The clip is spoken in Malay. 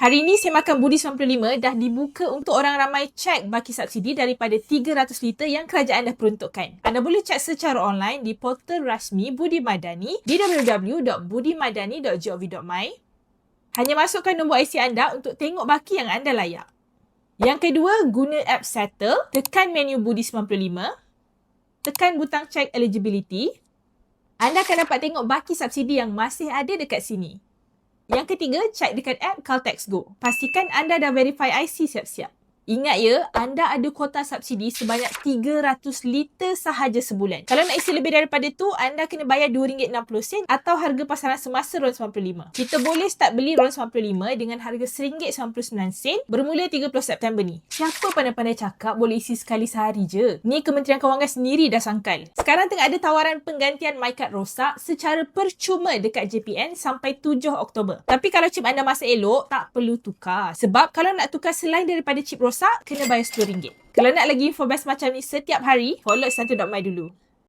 Hari ini Sembang Budi 95 dah dibuka untuk orang ramai cek baki subsidi daripada 300 liter yang kerajaan dah peruntukkan. Anda boleh cek secara online di portal rasmi Budi Madani di www.budimadani.gov.my. Hanya masukkan nombor IC anda untuk tengok baki yang anda layak. Yang kedua, guna app Settle, tekan menu Budi 95, tekan butang check eligibility. Anda akan dapat tengok baki subsidi yang masih ada dekat sini. Yang ketiga, cek dekat app Caltex Go. Pastikan anda dah verify IC siap-siap. Ingat ya, anda ada kuota subsidi sebanyak 300 liter sahaja sebulan. Kalau nak isi lebih daripada tu, anda kena bayar RM2.60 atau harga pasaran semasa RON95. Kita boleh start beli RON95 dengan harga RM1.99 bermula 30 September ni. Siapa pandai-pandai cakap boleh isi sekali sehari je? Ni Kementerian Kewangan sendiri dah sangkal. Sekarang tengah ada tawaran penggantian MyCard rosak secara percuma dekat JPN sampai 7 Oktober. Tapi kalau chip anda masih elok, tak perlu tukar. Sebab kalau nak tukar selain daripada chip rosak, rosak, kena bayar RM10. Kalau nak lagi info best macam ni setiap hari, follow Santo.my dulu.